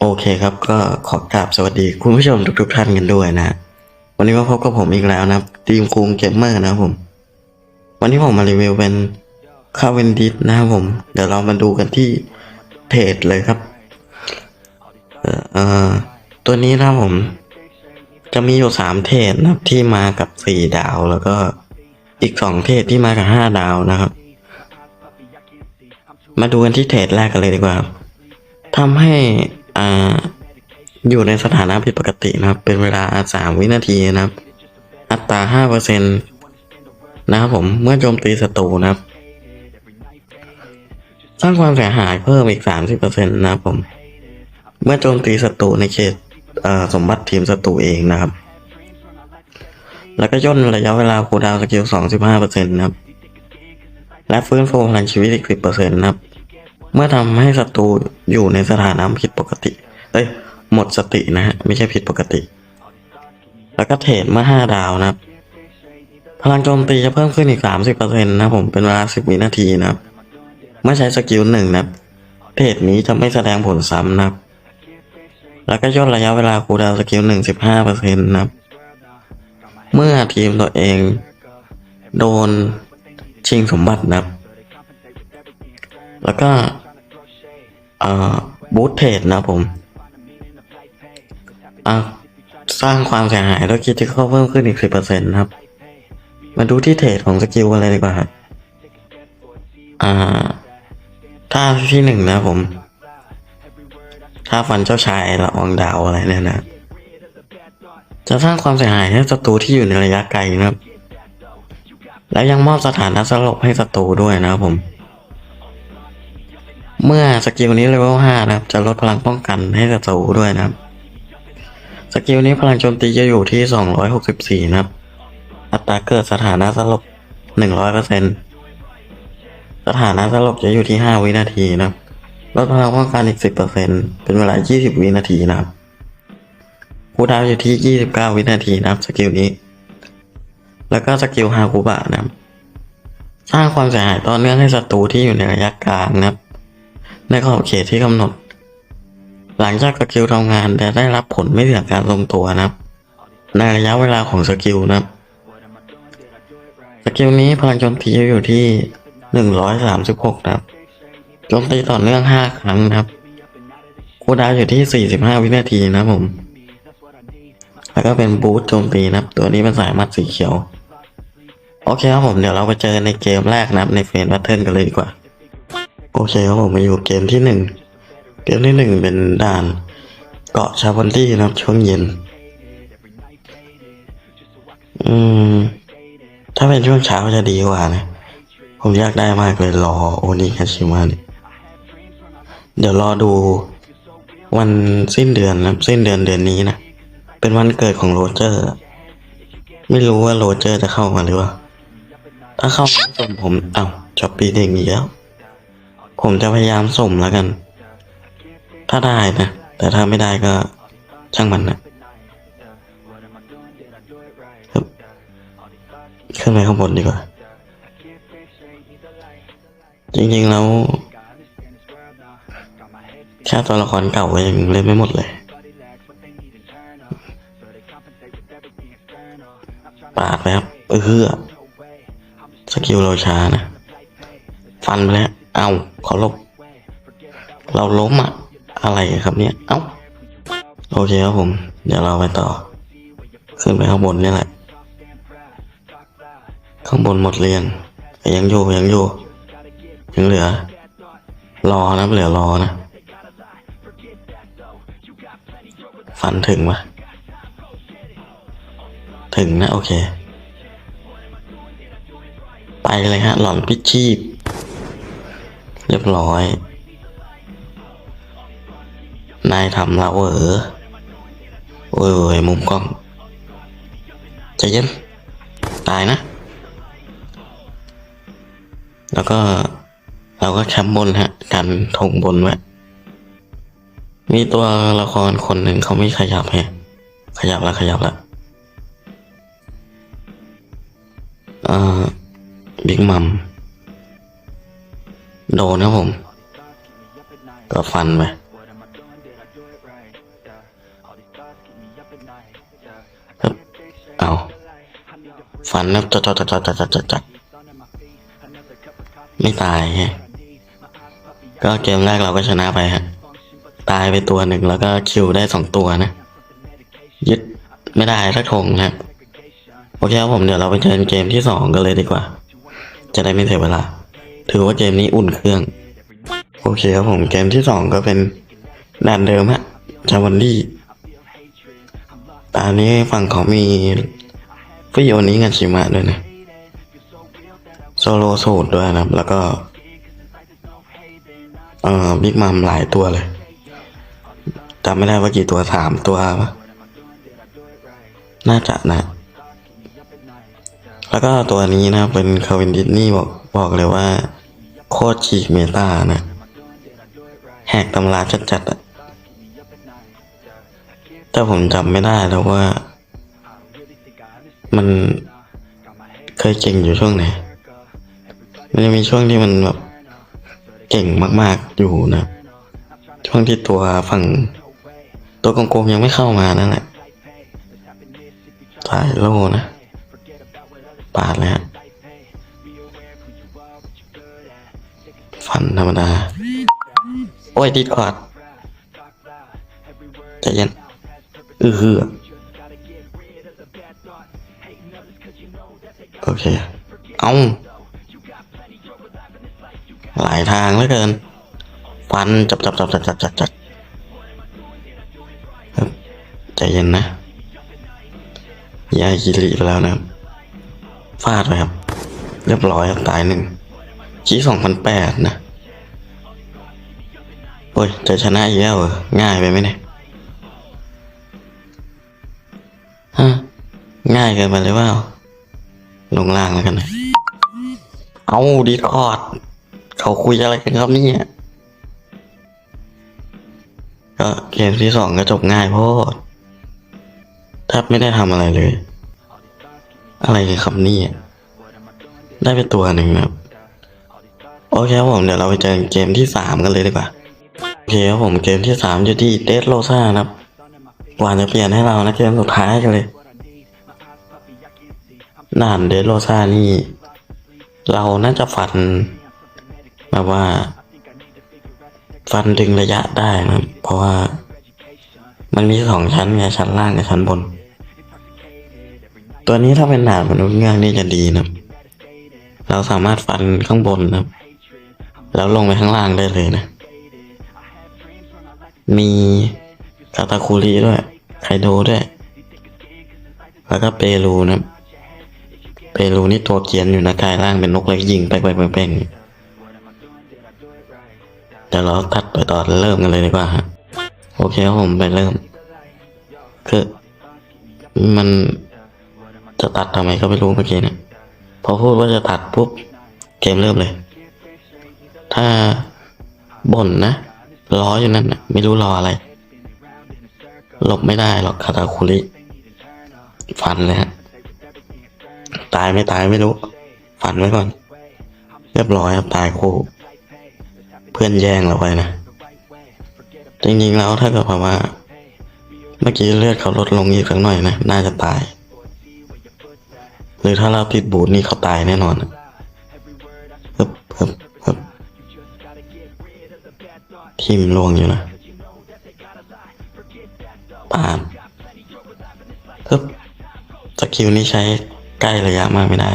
โอเคครับก็ขอกราบสวัสดีคุณผู้ชมทุกๆท่านกันด้วยนะ วันนี้มาพบกับผมอีกแล้วนะทีมคุงเกมเมอร์นะครับผม วันนี้ผมมารีวิวเป็นคาเวนดิสนะครับผม เดี๋ยวเรามาดูกันที่เทรดเลยครับเอ่อตัวนี้นะครับผม จะมีอยู่สามเทรดนะครับที่มากับสี่ดาวแล้วก็อีกสองเทรดที่มากับห้าดาวนะครับ มาดูกันที่เทรดแรกกันเลยดีกว่าทำให้ อ่าอยู่ในสถานะผิดปกตินะครับ เป็นเวลาสามวินาทีนะครับ อัตราห้าเปอร์เซ็นตนะครับผมเมื่อโจมตีศัตรูนะครับ สร้างความเสียหายเพิ่มอีกสามสิบเปอร์เซ็นต์นะครับผม เมื่อโจมตีศัตรูในเขตสมบัติทีมศัตรูเองนะครับ แล้วก็ย่นระยะเวลาคูดาวสกิลสองสิบห้าเปอร์เซ็นต์นะครับ และฟื้นฟูพลังชีวิตอีกสิบเปอร์เซ็นต์นะครับ เมื่อทำให้ศัตรูอยู่ในสถานะผิดปกติ เอ้ย หมดสตินะฮะ ไม่ใช่ผิดปกติ แล้วก็เทรดเมื่อห้าดาวนะครับ พลังโจมตีจะเพิ่มขึ้นอีกสามสิบเปอร์เซ็นต์นะผมเป็นเวลาสิบวินาทีนะครับ เมื่อใช้สกิลหนึ่งนะครับเทรดนี้จะไม่แสดงผลซ้ำนะครับ แล้วก็ย่นระยะเวลาคูดาวสกิลหนึ่งสิบห้าเปอร์เซ็นต์นะครับ เมื่อทีมตัวเอง โดนชิงสมบัตินะครับ แล้วก็ อ่อบูทเทรดนะผมอะสร้างความเสียหายแล้วคิดที่เข้าเพิ่มขึ้นอีกสิบเปอร์เซ็นต์ครับ มาดูที่เทรดของสกิลอะไรดีกว่าครับอ่าท่าที่หนึ่งนะผมท่าฟันเจ้าชายละอองดาวอะไรเนี่ยนะจะสร้างความเสียหายให้ศัตรูที่อยู่ในระยะไกลนะครับ แล้วยังมอบสถานะสลบให้ศัตรูด้วยนะครับผม เมื่อสกิลนี้เลเวล5นะครับ จะลดพลังป้องกันให้ศัตรูด้วยนะครับ สกิลนี้พลังโจมตีจะอยู่ที่ 264 นะครับ อัตราเกิดสถานะสลบ 100%สถานะสลบจะอยู่ที่ 5 วินาทีนะครับลดพลังป้องกันอีก 10%เป็นเวลา 20 วินาทีนะครับคูดาวอยู่ที่ 29 วินาทีนะครับสกิลนี้ แล้วก็สกิลฮาคุบะนะครับ สร้างความเสียหายต่อเนื่องให้ศัตรูที่อยู่ในระยะกลางนะครับ ในขอบเขตที่กำหนด หลังจากสกิลทำงานจะได้รับผลไม่เสียการทรงตัวนะครับ ในระยะเวลาของสกิลนะครับสกิลนี้พลังโจมตีอยู่ที่หนึ่งร้อยสามสิบหกนะครับโจมตีต่อเนื่องห้าครั้งนะครับคูดาวอยู่ที่สี่สิบห้าวินาทีนะผม แล้วก็เป็นบูทโจมตีนะครับ ตัวนี้เป็นสายมัดสีเขียว โอเคครับผมเดี๋ยวเราไปเจอในเกมแรกนะครับ ในเฟนแพทเทิร์นกันเลยดีกว่า โอเคครับผมมาอยู่เกมที่หนึ่งเกมที่หนึ่งเป็นด่านเกาะชาวันตี้นะครับช่วงเย็น อืม ถ้าเป็นช่วงเช้าจะดีกว่านะ ผมอยากได้มากเลยรอโอนิคาชิมะเนี่ยเดี๋ยวรอดูวันสิ้นเดือนนะสิ้นเดือนเดือนนี้นะ เป็นวันเกิดของโรเจอร์ ไม่รู้ว่าโรเจอร์จะเข้ามาหรือเปล่า ถ้าเข้ามาผมเอ้าช็อปปี้เด้งอีกแล้ว ผมจะพยายามส่งแล้วกัน ถ้าได้นะ แต่ถ้าไม่ได้ก็ช่างมันนะขึ้นไปข้างบนดีกว่า จริงๆแล้วแค่ตัวละครเก่าก็ยังเล่นไม่หมดเลย ปาดไปครับเออสกิลเราช้านะ ฟันไปแล้ว เอาเขาลบ เราล้มอะอะไรครับเนี่ย เอ้า โอเคครับผม เดี๋ยวเราไปต่อ ขึ้นไปข้างบนนี่แหละ ข้างบนหมดเรียงแต่ยังอยู่ยังอยู่ยังเหลือ รอนะเหลือรอนะฟันถึงปะถึงนะ โอเค ไปเลยฮะ หล่อนพิชชีพ เรียบร้อย นายทำเราเหรอโอ้ยมุมกล้องใจเย็นตายนะ แล้วก็เราก็แคมบนฮะ กันธงบนไว้มีตัวละครคนหนึ่งเขาไม่ขยับฮะขยับแล้วขยับแล้วอ่าบิ๊กมัม โดนครับผม ก็ฟันไปเอาฟันนะจัดจัดจัดจัดจัดจัดจัดไม่ตายฮะก็เกมแรกเราก็ชนะไปฮะ ตายไปตัวหนึ่งแล้วก็คิวได้สองตัวนะ ยึดไม่ได้สักธงนะครับโอเคครับผมเดี๋ยวเราไปเจอเกมที่สองกันเลยดีกว่า จะได้ไม่เสียเวลา ถือว่าเกมนี้อุ่นเครื่อง โอเคครับผมเกมที่สองก็เป็นด่านเดิมฮะจาวันดี้ตอนนี้ฝั่งเขามีฟิโอนี้กันชิมะด้วยนะโซโลสูตรด้วยนะครับ แล้วก็ เอ่อบิ๊กมัมหลายตัวเลยจำไม่ได้ว่ากี่ตัวสามตัวปะน่าจะนะ แล้วก็ตัวนี้นะเป็นคาวินดิสนี่บอกบอกเลยว่า โคตรฉีกเมตานะ แหกตำราจัดๆอะแต่ผมจำไม่ได้แล้วว่า มันเคยเก่งอยู่ช่วงไหน มันจะมีช่วงที่มันแบบเก่งมากๆอยู่นะ ช่วงที่ตัวฝั่ง ตัวกองโกงยังไม่เข้ามานั่นแหละสายโลนะ ปาดเลยฮะฟันธรรมดา โอ้ยดิดคอร์ดใจเย็นอือหือโอเค เอาหลายทางเหลือเกิน ฟันจับจับจับจับจับจับจับครับใจเย็นนะยายกิริไปแล้วนะครับ ฟาดไปครับ เรียบร้อยครับตายหนึ่งชี้สองพันแปดนะโอ้ยจะชนะอีกแล้วเหรอง่ายไปไหมเนี่ยฮะง่ายเกินไปเลยว่าลงล่างแล้วกันนะเอาดีคอร์ดเขาคุยอะไรกันครับนี่ก็เกมที่สองก็จบง่ายพอดแทบไม่ได้ทำอะไรเลย อะไรครับนี่ได้ไปตัวหนึ่งนะครับโอเคครับผมเดี๋ยวเราไปเจอเกมที่สามกันเลยดีกว่าโอเคครับผมเกมที่สามอยู่ที่เดสโรซ่านะครับกว่าจะเปลี่ยนให้เรานะเกมสุดท้ายกันเลยด่านเดสโรซ่านี่ เราน่าจะฟัน แบบว่า ฟันดึงระยะได้นะเพราะว่ามันมีสองชั้นไงชั้นล่างกับชั้นบน ตัวนี้ถ้าเป็นด่านมนุษย์เงือกนี่จะดีนะเราสามารถฟันข้างบนนะครับแล้วลงไปข้างล่างได้เลยนะ มีคาตาคุริด้วย ไคโดด้วย แล้วก็เปรูนะ เปรูนี่ตัวเกียนอยู่นะกายล่างเป็นนกเล็กยิงไปไปไปงเดี๋ยวเราตัดไปต่อเริ่มกันเลยดีกว่าฮะโอเคครับผมไปเริ่มคือมัน จะตัดทำไมก็ไม่รู้เมื่อกี้เนี่ยพอพูดว่าจะตัดปุ๊บเกมเริ่มเลย ถ้าบ่นนะรออยู่นั่นนะไม่รู้รออะไร หลบไม่ได้หรอกคาตาคุริฟันเลยฮะ ตายไม่ตายไม่รู้ ฟันไว้ก่อน เรียบร้อยครับตายคู่ เพื่อนแย่งเราไปนะ จริงๆแล้วถ้าเกิดแบบว่า เมื่อกี้เลือดเขาลดลงอีกสักหน่อยนะ น่าจะตาย หรือถ้าเราติดบูทนี่เขาตายแน่นอนฮึบฮึบฮึบทีมลวงอยู่นะปาดฮึบสกิลนี้ใช้ใกล้ระยะมากไม่ได้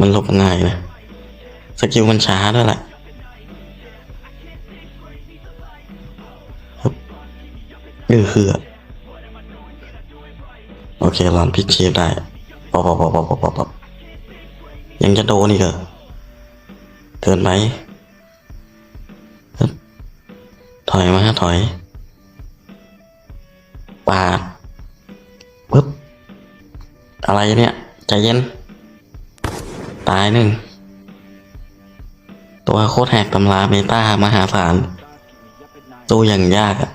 มันหลบง่ายนะสกิลมันช้าด้วยแหละฮึบเออคือโอเคลอนพลิกชีพได้ ปอปอปอปอปอปอยังจะโดนอีกเหรอเกินไปฮึบถอยมาถอยปาดปึ๊บอะไรเนี่ยใจเย็น ตายหนึ่ง ตัวโคตรแหกตำราเมตามหาศาลตู้อย่างยากอะ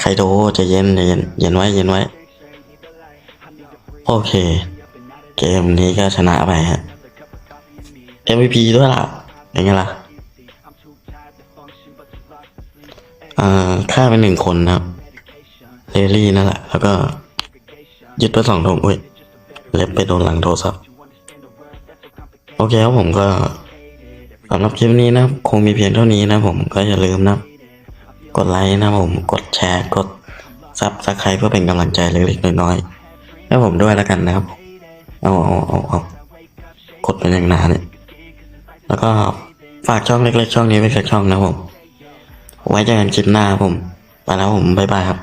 ใครโดใจเย็นใจเย็นเย็นไว้เย็นไว้ โอเค เกมนี้ก็ชนะไปฮะ MVP ด้วยล่ะเป็นไงล่ะอ่าฆ่าไปหนึ่งคนนะครับเลลี่นั่นแหละ แล้วก็ ยึดไปสองธงอุ้ย เล็บไปโดนหลังโทรศัพท์โอเคครับผมก็สำหรับคลิปนี้นะครับคงมีเพียงเท่านี้นะผมก็อย่าลืมนะ กดไลค์นะผม กดแชร์ กดซับสไครต์เพื่อเป็นกำลังใจเล็กๆน้อยๆ ให้ผมด้วยแล้วกันนะครับเอาเอาเอาเอากดเป็นอย่างนานเนี่ยแล้วก็ฝากช่องเล็กๆช่องนี้ไว้สักช่องนะผม ไว้เจอกันคลิปหน้าครับผม ไปแล้วผมบ๊ายบายครับ